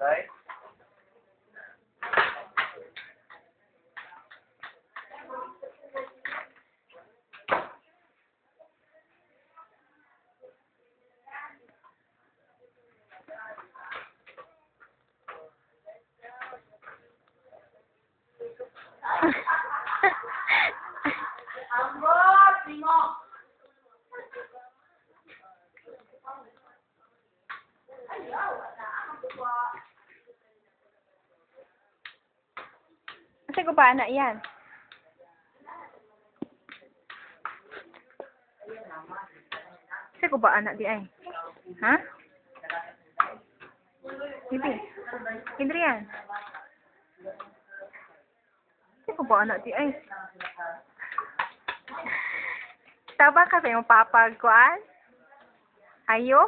Light. Kasi ko ba anak yan? Kasi ko ba anak di ay? Ha? Bibi. Adrian. Kasi ko ba anak di ay? Taba ka sa iyong papagkuan? Ayo?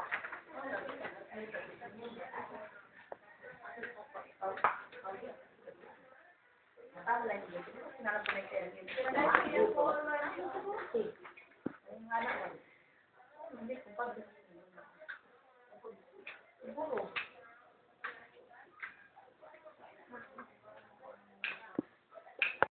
Siguro.